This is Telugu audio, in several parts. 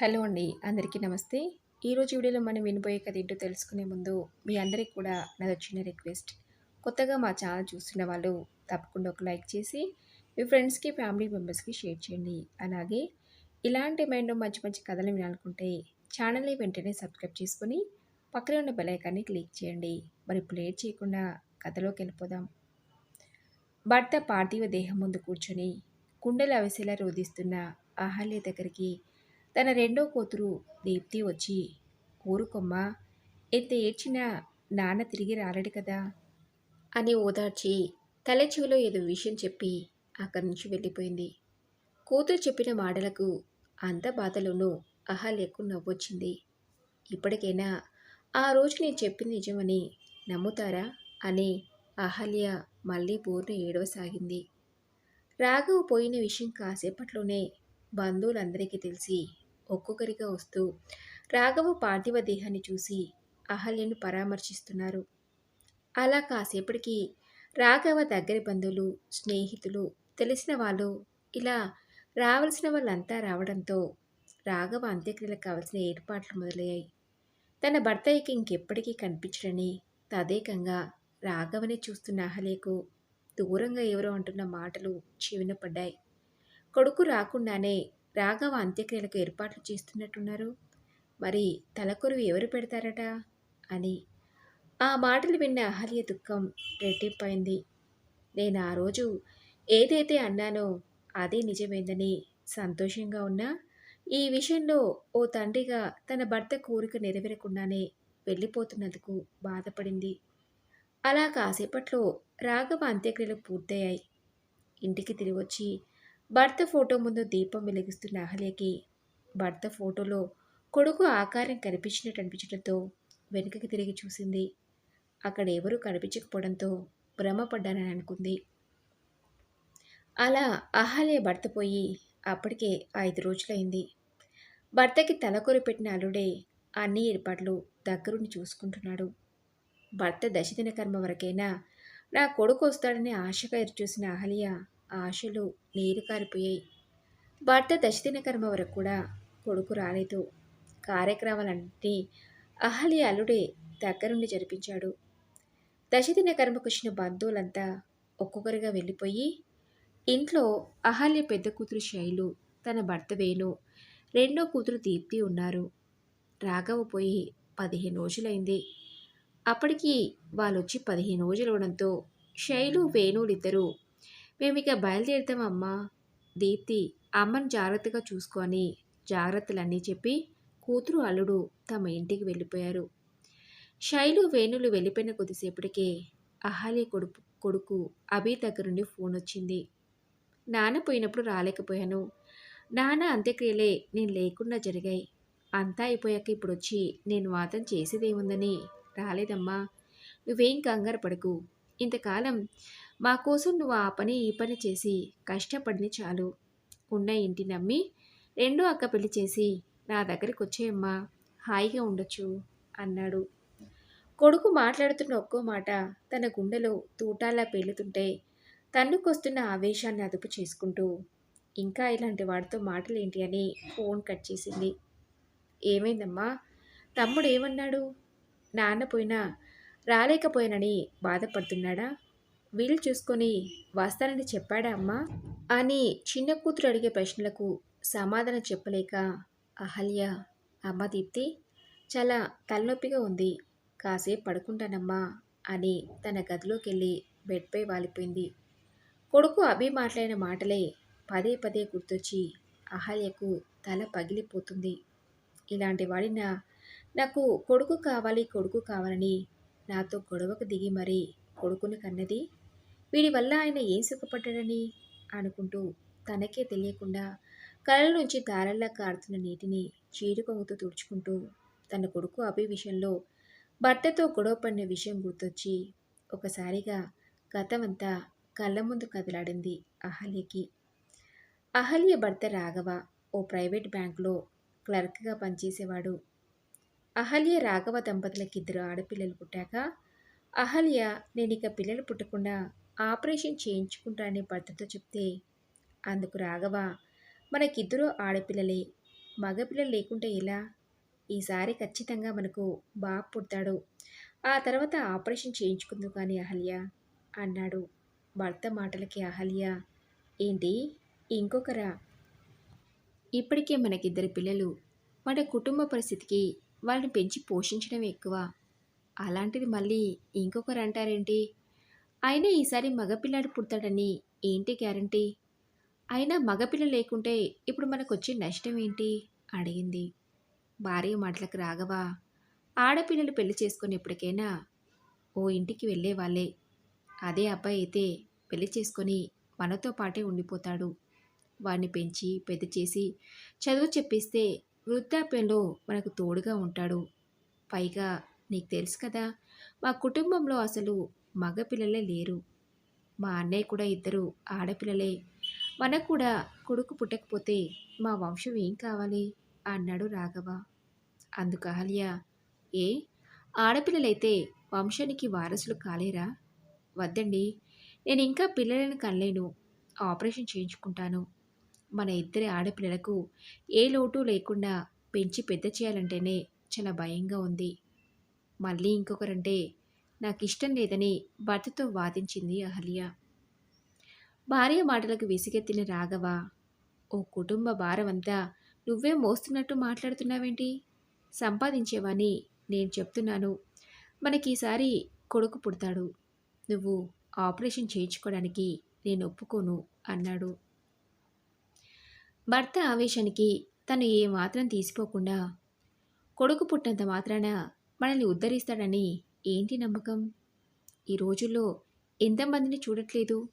హలో అండి అందరికీ నమస్తే. ఈరోజు వీడియోలో మనం వినిపోయే కథ ఏంటో తెలుసుకునే ముందు మీ అందరికీ కూడా నాది చిన్న రిక్వెస్ట్. కొత్తగా మా ఛానల్ చూస్తున్న వాళ్ళు తప్పకుండా ఒక లైక్ చేసి మీ ఫ్రెండ్స్కి ఫ్యామిలీ మెంబర్స్కి షేర్ చేయండి. అలాగే ఇలాంటి మైండ్ మంచి మంచి కథలు వినాలనుకుంటే ఛానల్ని వెంటనే సబ్స్క్రైబ్ చేసుకొని పక్కనే ఉన్న బెలైకాన్ని క్లిక్ చేయండి. మరి ప్లేట్ చేయకుండా కథలోకి వెళ్ళిపోదాం. భర్త పార్థివ దేహం ముందు కూర్చొని కుండలు అవిసేలా రోధిస్తున్న అహల్య దగ్గరికి తన రెండో కూతురు దీప్తి వచ్చి ఊరుకొమ్మ ఎంత ఏడ్చినా నాన్న తిరిగి రాలేడు కదా అని ఓదార్చి తలచెవిలో ఏదో విషయం చెప్పి అక్కడి నుంచి వెళ్ళిపోయింది. కూతురు చెప్పిన మాటలకు అంత బాధలోనూ అహల్యకు నవ్వొచ్చింది. ఇప్పటికైనా ఆ రోజు నేను చెప్పింది నిజమని నమ్ముతారా అని అహల్య మళ్ళీ పూర్ణ ఏడవసాగింది. రాఘవ్ పోయిన విషయం కాసేపట్లోనే బంధువులందరికీ తెలిసి ఒక్కొక్కరిగా వస్తూ రాఘవ పార్థివ దేహాన్ని చూసి అహల్యను పరామర్శిస్తున్నారు. అలా కాసేపటికి రాఘవ దగ్గరి బంధువులు స్నేహితులు తెలిసిన వాళ్ళు ఇలా రావలసిన వాళ్ళంతా రావడంతో రాఘవ అంత్యక్రియలకు కావలసిన ఏర్పాట్లు మొదలయ్యాయి. తన భర్త ఇక ఇంకెప్పటికీ కనిపించడని తదేకంగా రాఘవని చూస్తున్న అహలేకు దూరంగా ఎవరో అంటున్న మాటలు చెవిన పడ్డాయి. కొడుకు రాకుండానే రాఘవ అంత్యక్రియలకు ఏర్పాట్లు చేస్తున్నట్టున్నారు. మరి తలకొరువు ఎవరు పెడతారట? అని. ఆ మాటలు విన్న అహల్య దుఃఖం రెట్టింపైంది. నేను ఆ రోజు ఏదైతే అన్నానో అదే నిజమైందని సంతోషంగా ఉన్నా ఈ విషయంలో ఓ తండ్రిగా తన భర్త కోరిక నెరవేరకుండానే వెళ్ళిపోతున్నందుకు బాధపడింది. అలా కాసేపట్లో రాఘవ అంత్యక్రియలు పూర్తయ్యాయి. ఇంటికి తిరిగి వచ్చి భర్త ఫోటో ముందు దీపం వెలిగిస్తున్న అహల్యకి భర్త ఫోటోలో కొడుకు ఆకారం కనిపించినట్టు అనిపించడంతో వెనుకకి తిరిగి చూసింది. అక్కడ ఎవరూ కనిపించకపోవడంతో భ్రమపడ్డానని అనుకుంది. అలా అహల్య భర్త పోయి అప్పటికే ఐదు రోజులైంది. భర్తకి తలకొరి పెట్టిన అల్లుడే అన్ని ఏర్పాట్లు దగ్గరుండి చూసుకుంటున్నాడు. భర్త దశదిన కర్మ వరకైనా నా కొడుకు వస్తాడని ఆశగా ఎదురుచూసిన అహల్య ఆశలు నీరు కారిపోయాయి. భర్త దశదిన కర్మ వరకు కూడా కొడుకు రాలేదు. కార్యక్రమాలన్నీ అహలి అల్లుడే దగ్గరుండి జరిపించాడు. దశదిన కర్మకు వచ్చిన బంధువులంతా ఒక్కొక్కరిగా వెళ్ళిపోయి ఇంట్లో అహల్య పెద్ద కూతురు శైలు తన భర్త వేణు రెండో కూతురు దీప్తి ఉన్నారు. రాఘవ పోయి పదిహేను రోజులైంది. అప్పటికి వాళ్ళొచ్చి పదిహేను రోజులు అవడంతో శైలు వేణులిద్దరూ మేము ఇక బయలుదేరుతామమ్మా. దీప్తి అమ్మని జాగ్రత్తగా చూసుకొని జాగ్రత్తలన్నీ చెప్పి కూతురు అల్లుడు తమ ఇంటికి వెళ్ళిపోయారు. శైలు వేణులు వెళ్ళిపోయిన కొద్దిసేపటికే అహాలి కొడుకు కొడుకు అభి దగ్గర నుండి ఫోన్ వచ్చింది. నాన్న పోయినప్పుడు రాలేకపోయాను. నాన్న అంత్యక్రియలే నేను లేకుండా జరిగాయి. అంతా అయిపోయాక ఇప్పుడు వచ్చి నేను మాత్రం చేసేదేముందని రాలేదమ్మా. నువ్వేం కంగారు పడకు. ఇంతకాలం మా కోసం నువ్వు ఆ పని ఈ పని చేసి కష్టపడిని చాలు. ఉన్న ఇంటి నమ్మి రెండో అక్క పెళ్ళి చేసి నా దగ్గరికి వచ్చేయమ్మా హాయిగా ఉండొచ్చు అన్నాడు. కొడుకు మాట్లాడుతున్న ఒక్కో మాట తన గుండెలో తూటాలా పేలుతుంటే తన్నుకొస్తున్న ఆవేశాన్ని అదుపు చేసుకుంటూ ఇంకా ఇలాంటి వాడితో మాటలేంటి? అని ఫోన్ కట్ చేసింది. ఏమైందమ్మా? తమ్ముడు ఏమన్నాడు? నాన్న పోయినా రాలేకపోయానని బాధపడుతున్నాడా? వీలు చూసుకొని వస్తానని చెప్పాడా అమ్మా? అని చిన్న కూతురు అడిగే ప్రశ్నలకు సమాధానం చెప్పలేక అహల్య అమ్మ దీప్తి చాలా తలనొప్పిగా ఉంది. కాసేపు పడుకుంటానమ్మా అని తన గదిలోకి వెళ్ళి బెడ్పై వాలిపోయింది. కొడుకు అభి మాట్లాడిన మాటలే పదే పదే గుర్తొచ్చి అహల్యకు తల పగిలిపోతుంది. ఇలాంటి వాడిన నాకు కొడుకు కావాలి కొడుకు కావాలని నాతో గొడవకు దిగి మరీ కొడుకుని కన్నది? వీడి వల్ల ఆయన ఏం సుఖపడ్డాడని అనుకుంటూ తనకే తెలియకుండా కళ్ళ నుంచి దారల్లా కారుతున్న నీటిని చీరుకొంగుతూ తుడుచుకుంటూ తన కొడుకు అభి విషయంలో భర్తతో గొడవపడిన విషయం గుర్తొచ్చి ఒకసారిగా గతమంతా కళ్ళ ముందు కదలాడింది అహల్యకి. అహల్య భర్త రాఘవ ఓ ప్రైవేట్ బ్యాంకులో క్లర్క్గా పనిచేసేవాడు. అహల్య రాఘవ దంపతులకి ఇద్దరు ఆడపిల్లలు పుట్టాక అహల్య నేను ఇక పిల్లలు పుట్టకుండా ఆపరేషన్ చేయించుకుంటానని భర్తతో చెప్తే అందుకు రాఘవ మనకిద్దరూ ఆడపిల్లలే. మగపిల్లలు లేకుంటే ఎలా? ఈసారి ఖచ్చితంగా మనకు బాబు పుడతాడు. ఆ తర్వాత ఆపరేషన్ చేయించుకుందు కానీ అహల్య అన్నాడు భర్త మాటలకి అహల్య. ఏంటి? ఇంకొకరా? ఇప్పటికే మనకిద్దరు పిల్లలు మన కుటుంబ పరిస్థితికి వాళ్ళని పెంచి పోషించడం ఎక్కువ. అలాంటిది మళ్ళీ ఇంకొకరు అంటారేంటి అయినా ఈసారి మగపిల్లాడు పుడతాడని ఏంటి గ్యారంటీ? అయినా మగపిల్ల లేకుంటే ఇప్పుడు మనకు వచ్చే నష్టం ఏంటి అడిగింది. భార్య మాటలకు రాగవా ఆడపిల్లలు పెళ్ళి చేసుకుని ఎప్పటికైనా ఓ ఇంటికి వెళ్ళే వాళ్ళే. అదే అబ్బాయి అయితే పెళ్ళి చేసుకొని మనతో పాటే ఉండిపోతాడు. వాడిని పెంచి పెద్ద చేసి చదువు చెప్పిస్తే వృద్ధాప్యంలో మనకు తోడుగా ఉంటాడు. పైగా నీకు తెలుసు కదా మా కుటుంబంలో అసలు మగపిల్లలే లేరు. మా అన్నయ్య కూడా ఇద్దరు ఆడపిల్లలే. మనకు కూడా కొడుకు పుట్టకపోతే మా వంశం ఏం కావాలి? అన్నాడు రాఘవ. అందుకు అహల్య ఏ? ఆడపిల్లలైతే వంశానికి వారసులు కాలేరా? వద్దండి. నేను ఇంకా పిల్లలను కనలేను. ఆపరేషన్ చేయించుకుంటాను. మన ఇద్దరి ఆడపిల్లలకు ఏ లోటు లేకుండా పెంచి పెద్ద చేయాలంటేనే చాలా భయంగా ఉంది. మళ్ళీ ఇంకొకరంటే నాకు ఇష్టం లేదని భర్తతో వాదించింది అహల్య. భార్య మాటలకు విసిగెత్తిన రాఘవ ఓ కుటుంబ భారమంతా నువ్వే మోస్తున్నట్టు మాట్లాడుతున్నావేంటి? సంపాదించేవాని నేను చెప్తున్నాను. మనకీసారి కొడుకు పుడతాడు. నువ్వు ఆపరేషన్ చేయించుకోవడానికి నేను ఒప్పుకోను అన్నాడు. భర్త ఆవేశానికి తను ఏ మాత్రం తీసిపోకుండా కొడుకు పుట్టినంత మాత్రాన మనల్ని ఉద్ధరిస్తాడని ఏంటి నమ్మకం? ఈ రోజుల్లో ఎంతమందిని చూడట్లేదు?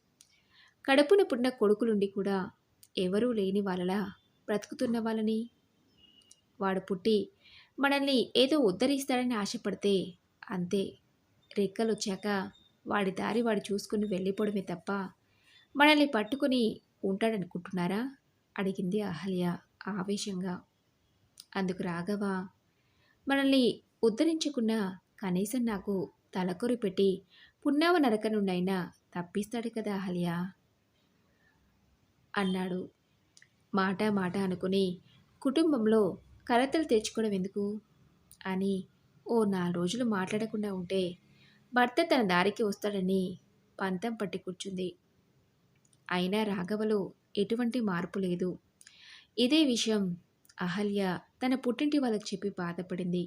కడుపున పుట్టిన కొడుకులుండి కూడా ఎవరూ లేని వాళ్ళలా బ్రతుకుతున్న వాళ్ళని. వాడు పుట్టి మనల్ని ఏదో ఉద్ధరిస్తాడని ఆశపడితే అంతే. రెక్కలు వచ్చాక వాడి దారి వాడు చూసుకుని వెళ్ళిపోవడమే తప్ప మనల్ని పట్టుకొని ఉంటాడనుకుంటున్నారా? అడిగింది అహల్య ఆవేశంగా. అందుకు రాఘవ మనల్ని ఉద్ధరించకున్నా కనీసం నాకు తలకొరి పెట్టి పున్నావ నరక నుండైనా తప్పిస్తాడు కదా అహల్య? అన్నాడు. మాట మాట అనుకుని కుటుంబంలో కలతలు తెచ్చుకోవడం ఎందుకు? అని ఓ నాలుగు రోజులు మాట్లాడకుండా ఉంటే భర్త తన దారికి వస్తాడని పంతం పట్టి కూర్చుంది. అయినా రాఘవలో ఎటువంటి మార్పు లేదు. ఇదే విషయం అహల్య తన పుట్టింటి వాళ్ళకి చెప్పి బాధపడింది.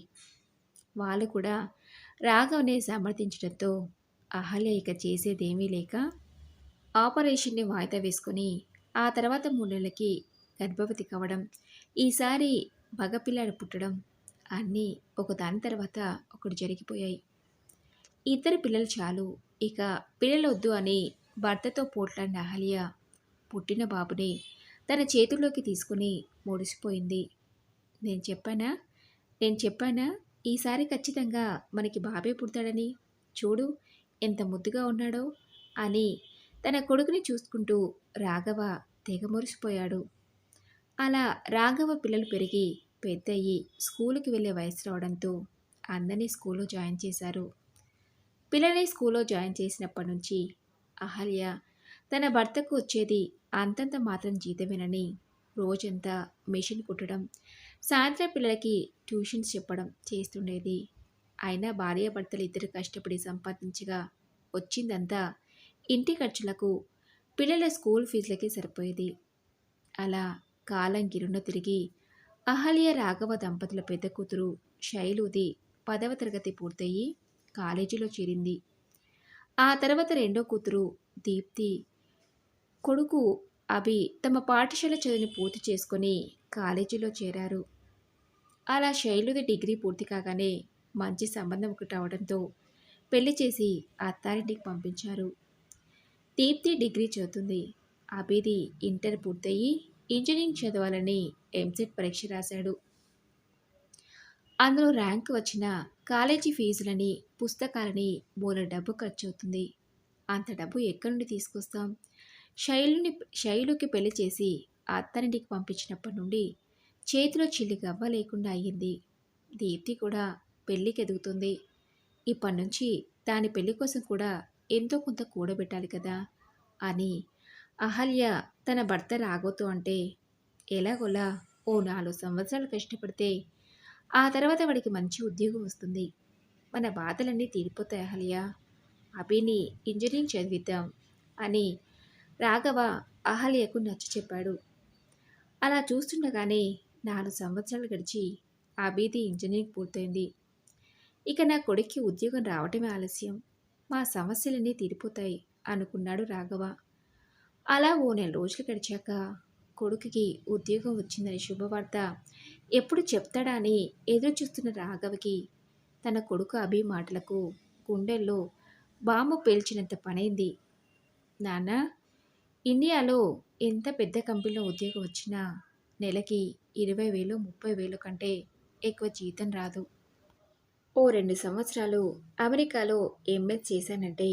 వాళ్ళు కూడా రాఘవనే సమర్థించడంతో అహల్య ఇక చేసేదేమీ లేక ఆపరేషన్ని వాయిదా వేసుకొని ఆ తర్వాత మూడు నెలలకి గర్భవతి కావడం ఈసారి మగపిల్లాడు పుట్టడం అన్నీ ఒకదాని తర్వాత ఒకటి జరిగిపోయాయి. ఇద్దరు పిల్లలు చాలు. ఇక పిల్లలొద్దు అని భర్తతో పోట్లాడిన అహల్య పుట్టిన బాబుని తన చేతుల్లోకి తీసుకుని ముడిసిపోయింది. నేను చెప్పానా? నేను చెప్పానా? ఈసారి ఖచ్చితంగా మనకి బాబే పుడతాడని. చూడు ఎంత ముద్దుగా ఉన్నాడో అని తన కొడుకుని చూసుకుంటూ రాఘవ తెగ మురిసిపోయాడు. అలా రాఘవ పిల్లలు పెరిగి పెద్దయ్యి స్కూలుకి వెళ్ళే వయసు రావడంతో అందరినీ స్కూల్లో జాయిన్ చేశారు. పిల్లల్ని స్కూల్లో జాయిన్ చేసినప్పటి నుంచి అహల్య తన భర్తకు వచ్చేది అంతంత మాత్రం జీతమేనని రోజంతా మెషిన్ కుట్టడం సాయంత్రం పిల్లలకి ట్యూషన్స్ చెప్పడం చేస్తుండేది. అయినా భార్యాభర్తలు ఇద్దరు కష్టపడి సంపాదించగా వచ్చిందంతా ఇంటి ఖర్చులకు పిల్లల స్కూల్ ఫీజులకి సరిపోయేది. అలా కాలం గిరున తిరిగి అహల్య రాఘవ దంపతుల పెద్ద కూతురు శైలుది పదవ తరగతి పూర్తయి కాలేజీలో చేరింది. ఆ తర్వాత రెండో కూతురు దీప్తి కొడుకు అభి తమ పాఠశాల చదువుని పూర్తి చేసుకొని కాలేజీలో చేరారు. అలా శైలుది డిగ్రీ పూర్తి కాగానే మంచి సంబంధం ఒకటి అవడంతో పెళ్ళి చేసి అత్తారింటికి పంపించారు. దీప్తి డిగ్రీ చదువుతుంది. అభిది ఇంటర్ పూర్తయి ఇంజనీరింగ్ చదవాలని ఎంసెట్ పరీక్ష రాశాడు. అందులో ర్యాంక్ వచ్చిన కాలేజీ ఫీజులని పుస్తకాలని మూల డబ్బు ఖర్చు అవుతుంది. అంత డబ్బు ఎక్కడి నుండి తీసుకొస్తాం? శైలుని శైలుకి పెళ్ళి చేసి అత్తనింటికి పంపించినప్పటి నుండి చేతిలో చిల్లి గవ్వ లేకుండా అయ్యింది. దీప్తి కూడా పెళ్ళికి ఎదుగుతుంది ఇప్పటి నుంచి దాని పెళ్ళి కోసం కూడా ఎంతో కొంత కూడబెట్టాలి కదా అని అహల్య తన భర్త రాగోతూ అంటే ఎలాగోలా ఓ నాలుగు సంవత్సరాలు కష్టపడితే ఆ తర్వాత వాడికి మంచి ఉద్యోగం వస్తుంది. మన బాధలన్నీ తీరిపోతాయి అహల్య. అభిని ఇంజనీరింగ్ చదివిద్దాం అని రాఘవ అహల్యకు నచ్చ చెప్పాడు. అలా చూస్తుండగానే నాలుగు సంవత్సరాలు గడిచి ఆ బీది ఇంజనీరింగ్ పూర్తయింది. ఇక నా కొడుక్కి ఉద్యోగం రావటమే ఆలస్యం. మా సమస్యలన్నీ తీరిపోతాయి అనుకున్నాడు రాఘవ. అలా ఓ నెల రోజులు గడిచాక కొడుకుకి ఉద్యోగం వచ్చిందని శుభవార్త ఎప్పుడు చెప్తాడా అని ఎదురు చూస్తున్న రాఘవకి తన కొడుకు అభి మాటలకు గుండెల్లో బాంబు పేల్చినంత పనైంది. నాన్న ఇండియాలో ఎంత పెద్ద కంపెనీలో ఉద్యోగం వచ్చినా నెలకి ఇరవై వేలు ముప్పై వేలు కంటే ఎక్కువ జీతం రాదు. ఓ రెండు సంవత్సరాలు అమెరికాలో ఎంఎస్ చేశానంటే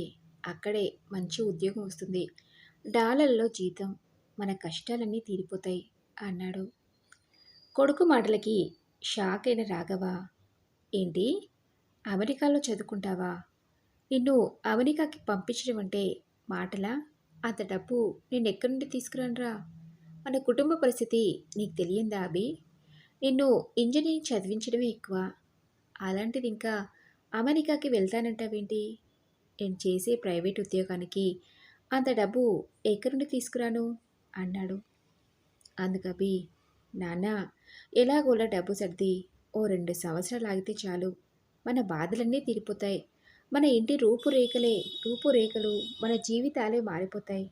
అక్కడే మంచి ఉద్యోగం వస్తుంది. డాలర్లో జీతం మన కష్టాలన్నీ తీరిపోతాయి అన్నాడు. కొడుకు మాటలకి షాక్ అయిన రాఘవ ఏంటి? అమెరికాలో చదువుకుంటావా? నిన్ను అమెరికాకి పంపించడం అంటే మాటలా? అంత డబ్బు నేను ఎక్కడి నుండి తీసుకురానురా? మన కుటుంబ పరిస్థితి నీకు తెలియందా అభి? నిన్ను ఇంజనీరింగ్ చదివించడమే ఎక్కువ. అలాంటిది ఇంకా అమెరికాకి వెళ్తానంటావేంటి? నేను చేసే ప్రైవేట్ ఉద్యోగానికి అంత డబ్బు ఎక్కడి నుండి తీసుకురాను? అన్నాడు. అందుకు అభి నాన్న ఎలాగోలా డబ్బు సర్ది ఓ రెండు సంవత్సరాలు ఆగితే చాలు. మన బాధలన్నీ తీరిపోతాయి. మన ఇంటి రూపురేఖలే రూపురేఖలు మన జీవితాలే మారిపోతాయి.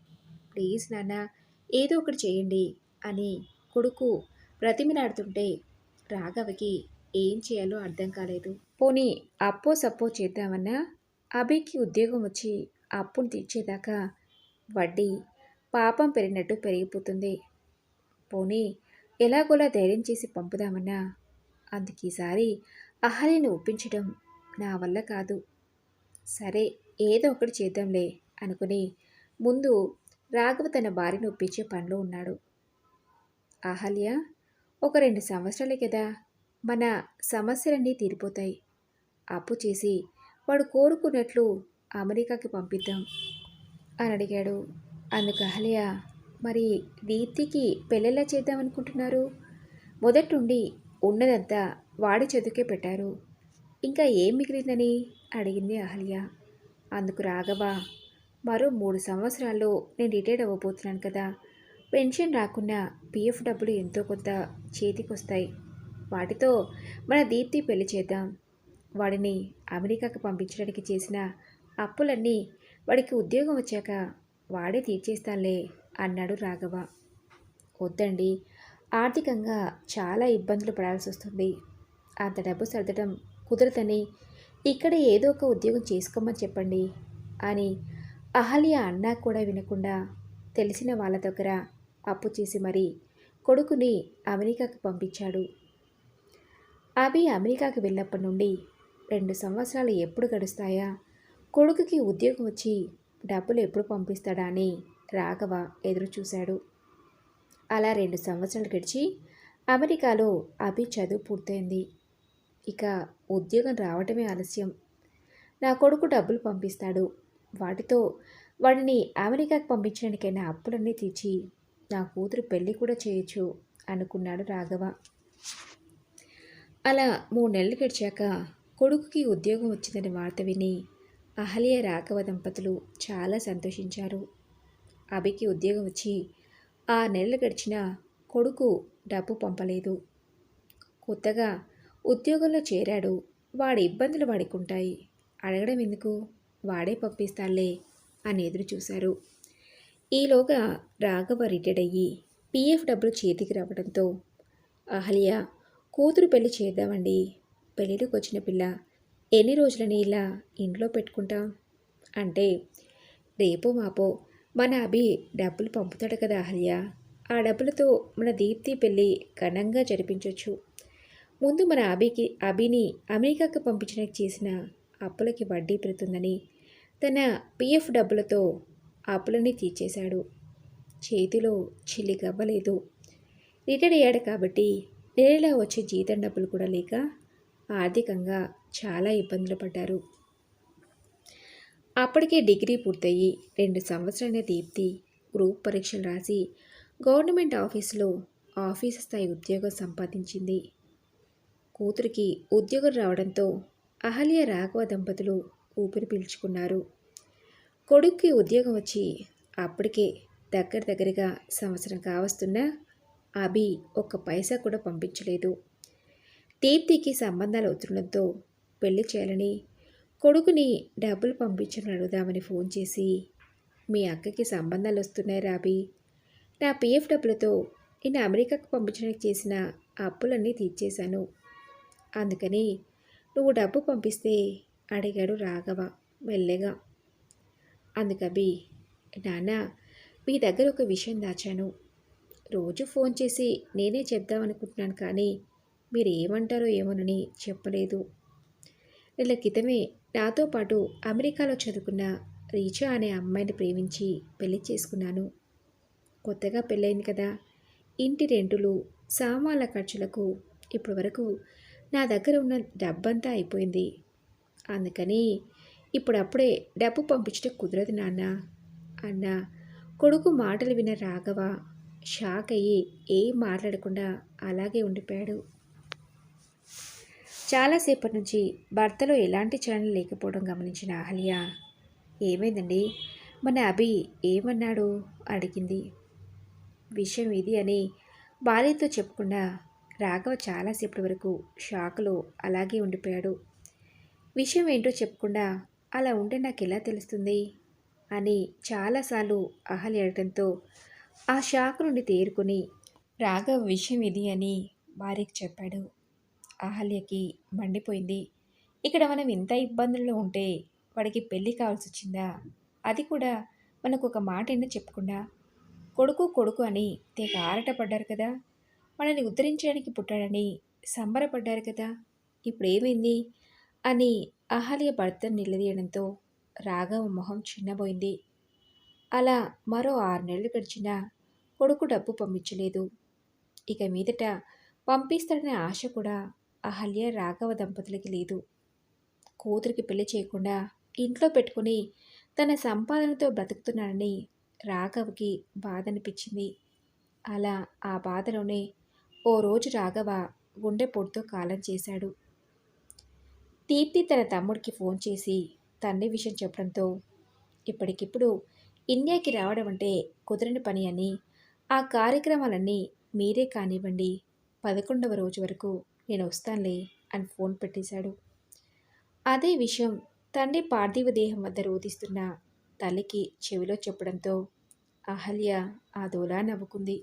ప్లీజ్ నాన్న ఏదో ఒకటి చేయండి అని కొడుకు బ్రతిమిలాడుతుంటే రాఘవకి ఏం చేయాలో అర్థం కాలేదు. పోనీ అప్పో సప్పో చేద్దామన్నా అభికి ఉద్యోగం వచ్చి అప్పును తీర్చేదాకా వడ్డీ పాపం పెరిగినట్టు పెరిగిపోతుంది. పోనీ ఎలాగోలా ధైర్యం చేసి పంపుదామన్నా అందుకీసారి అహలిని ఒప్పించడం నా వల్ల కాదు. సరే ఏదో ఒకటి చేద్దాంలే అనుకుని ముందు రాఘవ తన భార్యను ఒప్పించే పనిలో ఉన్నాడు. అహల్య ఒక రెండు సంవత్సరాలే కదా మన సమస్యలన్నీ తీరిపోతాయి. అప్పు చేసి వాడు కోరుకున్నట్లు అమెరికాకి పంపిద్దాం అని అడిగాడు. అందుకు అహల్య మరి దీప్తికి పెళ్ళెలా చేద్దామనుకుంటున్నారు మొదటి నుండి ఉన్నదంతా వాడి చదువుకే పెట్టారు. ఇంకా ఏం మిగిలిందని? అడిగింది అహల్య. అందుకు రాఘవ మరో మూడు సంవత్సరాల్లో నేను రిటైర్డ్ అవ్వబోతున్నాను కదా. పెన్షన్ రాకున్నా పిఎఫ్ డబ్బులు ఎంతో కొంత చేతికి వస్తాయి వాటితో మన దీప్తి పెళ్ళి చేద్దాం. వాడిని అమెరికాకు పంపించడానికి చేసిన అప్పులన్నీ వాడికి ఉద్యోగం వచ్చాక వాడే తీర్చేస్తానులే అన్నాడు రాఘవ. వద్దండి. ఆర్థికంగా చాలా ఇబ్బందులు పడాల్సి వస్తుంది అంత డబ్బు సర్దడం కుదరదని ఇక్కడ ఏదో ఒక ఉద్యోగం చేసుకోమని చెప్పండి అని అహల్య అన్నా కూడా వినకుండా తెలిసిన వాళ్ళ దగ్గర అప్పు చేసి మరీ కొడుకుని అమెరికాకు పంపించాడు. అభి అమెరికాకు వెళ్ళినప్పటి నుండి రెండు సంవత్సరాలు ఎప్పుడు గడుస్తాయా? కొడుకుకి ఉద్యోగం వచ్చి డబ్బులు ఎప్పుడు పంపిస్తాడా అని రాఘవ ఎదురుచూశాడు. అలా రెండు సంవత్సరాలు గడిచి అమెరికాలో అభి చదువు పూర్తయింది. ఇక ఉద్యోగం రావటమే ఆలస్యం. నా కొడుకు డబ్బులు పంపిస్తాడు. వాటితో వాడిని అమెరికాకు పంపించడానికైనా అప్పులన్నీ తీర్చి నా కూతురు పెళ్ళి కూడా చేయొచ్చు అనుకున్నాడు రాఘవ. అలా మూడు నెలలు గడిచాక కొడుకుకి ఉద్యోగం వచ్చిందని వార్త విని అహల్య రాఘవ దంపతులు చాలా సంతోషించారు. అభికి ఉద్యోగం వచ్చి ఆ నెలలు గడిచినా కొడుకు డబ్బు పంపలేదు. కొత్తగా ఉద్యోగంలో చేరాడు. వాడి ఇబ్బందులు వాడికుంటాయి. అడగడం ఎందుకు? వాడే పంపిస్తాలే అని ఎదురు చూశారు. ఈలోగా రాఘవ రిటైర్డ్ అయ్యి పీఎఫ్ డబ్బులు చేతికి రావడంతో అహల్య కూతురు పెళ్ళి చేద్దామండి. పెళ్ళిలోకి వచ్చిన పిల్ల ఎన్ని రోజులని ఇలా ఇంట్లో పెట్టుకుంటాం? అంటే రేపో మాపో మన అభి డబ్బులు పంపుతాడు కదా అహల్య. ఆ డబ్బులతో మన దీప్తి పెళ్ళి ఘనంగా జరిపించవచ్చు ముందు మన అభికి అభిని అమెరికాకు పంపించడానికి చేసిన అప్పులకి వడ్డీ పెడుతుందని తన పిఎఫ్ డబ్బులతో అప్పులని తీర్చేశాడు. చేతిలో చిల్లి గవ్వలేదు రిటైర్ అయ్యాడు కాబట్టి నెలలా వచ్చే జీతం డబ్బులు కూడా లేక ఆర్థికంగా చాలా ఇబ్బందులు పడ్డారు. అప్పటికే డిగ్రీ పూర్తయి రెండు సంవత్సరాల దీప్తి గ్రూప్ పరీక్షలు రాసి గవర్నమెంట్ ఆఫీసులో ఆఫీస్ స్థాయి ఉద్యోగం సంపాదించింది. కూతురికి ఉద్యోగం రావడంతో అహల్య రాఘవ దంపతులు ఊపిరి పీల్చుకున్నారు. కొడుక్కి ఉద్యోగం వచ్చి అప్పటికే దగ్గర దగ్గరగా సంవత్సరం కావస్తున్నా అభి ఒక్క పైసా కూడా పంపించలేదు. దీప్తికి సంబంధాలు అవుతుండడంతో పెళ్ళి చేయాలని కొడుకుని డబ్బులు పంపించని అడుగుదామని ఫోన్ చేసి మీ అక్కకి సంబంధాలు వస్తున్నాయి రాబి నా పిఎఫ్ డబ్బులతో నేను అమెరికాకు పంపించడానికి చేసిన అప్పులన్నీ తీర్చేశాను. అందుకని నువ్వు డబ్బు పంపిస్తే అడిగాడు రాఘవ మెల్లగా. అందుకబి నాన్న మీ దగ్గర ఒక విషయం దాచాను. రోజు ఫోన్ చేసి నేనే చెప్దామనుకుంటున్నాను కానీ మీరు ఏమంటారో ఏమోనని చెప్పలేదు. నెల క్రితమే నాతో పాటు అమెరికాలో చదువుకున్న రీచా అనే అమ్మాయిని ప్రేమించి పెళ్ళి చేసుకున్నాను. కొత్తగా పెళ్ళైంది కదా ఇంటి రెంటులు సామాన్ల ఖర్చులకు ఇప్పటివరకు నా దగ్గర ఉన్న డబ్బంతా అయిపోయింది. అందుకని ఇప్పుడప్పుడే డబ్బు పంపించడం కుదరదు నాన్న అన్న. కొడుకు మాటలు విన్న రాఘవ షాక్ అయ్యి ఏం మాట్లాడకుండా అలాగే ఉండిపోయాడు. చాలాసేపటి నుంచి భర్తలో ఎలాంటి చలన లేకపోవడం గమనించిన అహల్య ఏమైందండి? మన అభి ఏమన్నాడు? అడిగింది. విషయం ఇది అని భార్యతో చెప్పకుండా రాఘవ చాలాసేపటి వరకు షాక్లో అలాగే ఉండిపోయాడు. విషయం ఏంటో చెప్పకుండా అలా ఉంటే నాకు ఎలా తెలుస్తుంది? అని చాలాసార్లు అహల్య అడటంతో ఆ షాక్ నుండి తేరుకొని రాఘవ్ విషయం ఇది అని వారికి చెప్పాడు. అహల్యకి మండిపోయింది. ఇక్కడ మనం ఇంత ఇబ్బందుల్లో ఉంటే వాడికి పెళ్ళి కావాల్సి వచ్చిందా అది కూడా మనకు ఒక మాట ఏంటో చెప్పకుండా కొడుకు కొడుకు అని తెగ ఆరటపడ్డారు కదా? మనల్ని ఉద్ధరించడానికి పుట్టాడని సంబరపడ్డారు కదా. ఇప్పుడేమైంది? అని అహల్య భర్తను నిలదీయడంతో రాఘవ మొహం చిన్నబోయింది. అలా మరో ఆరు నెలలు గడిచినా కొడుకు డబ్బు పంపించలేదు. ఇక మీదట పంపిస్తాడనే ఆశ కూడా అహల్య రాఘవ దంపతులకి లేదు. కూతురికి పెళ్ళి చేయకుండా ఇంట్లో పెట్టుకుని తన సంపాదనతో బ్రతుకుతున్నాడని రాఘవకి బాధ అనిపించింది అలా ఆ బాధలోనే ఓ రోజు రాఘవ గుండె పొడితో కాలం చేశాడు. దీప్తి తన తమ్ముడికి ఫోన్ చేసి తండ్రి విషయం చెప్పడంతో ఇప్పటికిప్పుడు ఇండియాకి రావడం అంటే కుదరని పని అని ఆ కార్యక్రమాలన్నీ మీరే కానివ్వండి పదకొండవ రోజు వరకు నేను వస్తానులే అని ఫోన్ పెట్టేశాడు. అదే విషయం తండ్రి పార్థివ దేహం వద్ద రోధిస్తున్న తల్లికి చెవిలో చెప్పడంతో అహల్య ఆ దోలా నవ్వుకుంది.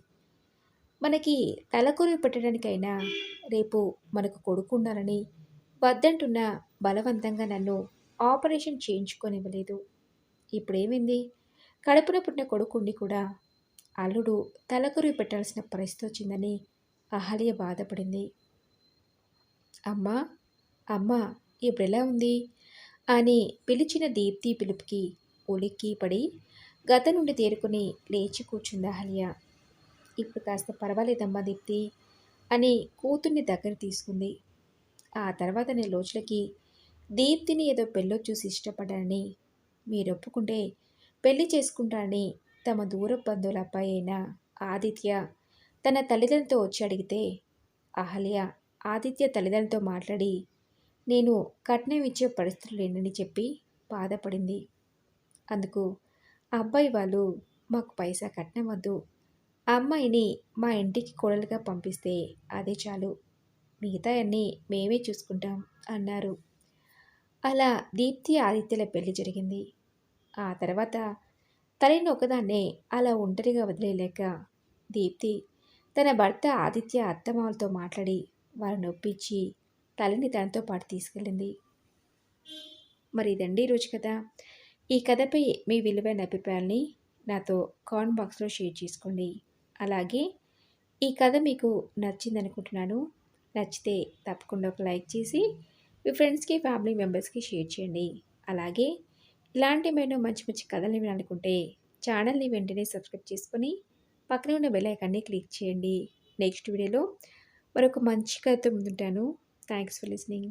మనకి తలకొరి పెట్టడానికైనా రేపు మనకు కొడుకు ఉండాలని వద్దంటున్న బలవంతంగా నన్ను ఆపరేషన్ చేయించుకొనివ్వలేదు. ఇప్పుడేమైంది? కడుపున పుట్టిన కొడుకుండి కూడా అల్లుడు తలకొరి పెట్టాల్సిన పరిస్థితి వచ్చిందని అహల్య బాధపడింది. అమ్మా అమ్మా ఇప్పుడు ఎలా ఉంది? అని పిలిచిన దీప్తి పిలుపుకి ఉలిక్కి పడి గత నుండి తేరుకుని లేచి కూర్చుంది అహల్య. ఇప్పుడు కాస్త పర్వాలేదమ్మా దీప్తి అని కూతుర్ని దగ్గర తీసుకుంది. ఆ తర్వాత నేను రోజులకి దీప్తిని ఏదో పెళ్ళో చూసి ఇష్టపడ్డానని మీరు ఒప్పుకుంటే పెళ్ళి చేసుకుంటానని తమ దూర బంధువుల అబ్బాయి అయిన ఆదిత్య తన తల్లిదండ్రులతో వచ్చి అడిగితే అహల్య ఆదిత్య తల్లిదండ్రులతో మాట్లాడి నేను కట్నం ఇచ్చే పరిస్థితులు లేనని చెప్పి బాధపడింది. అందుకు అబ్బాయి వాళ్ళు మాకు పైసా కట్నం వద్దు అమ్మాయిని మా ఇంటికి కోడలుగా పంపిస్తే అదే చాలు. మిగతా అన్నీ మేమే చూసుకుంటాం అన్నారు. అలా దీప్తి ఆదిత్యల పెళ్ళి జరిగింది. ఆ తర్వాత తలైన ఒకదాన్నే అలా ఒంటరిగా వదిలేయలేక దీప్తి తన భర్త ఆదిత్య అత్తమామలతో మాట్లాడి వారిని ఒప్పించి తలని తనతో పాటు తీసుకెళ్ళింది. మరి ఇదండి ఈరోజు కథ. ఈ కథపై మీ విలువైన అభిప్రాయాల్ని నాతో కామెంట్ బాక్స్లో షేర్ చేసుకోండి. అలాగే ఈ కథ మీకు నచ్చింది అనుకుంటున్నాను నచ్చితే తప్పకుండా ఒక లైక్ చేసి మీ ఫ్రెండ్స్కి ఫ్యామిలీ మెంబర్స్కి షేర్ చేయండి. అలాగే ఇలాంటి మేము మంచి మంచి కథలు వినాలనుకుంటే ఛానల్ని వెంటనే సబ్స్క్రైబ్ చేసుకొని పక్కనే ఉన్న బెల్ ఐకాన్ని క్లిక్ చేయండి. నెక్స్ట్ వీడియోలో మరొక మంచి కథతో ముందుంటాను. Thanks for listening.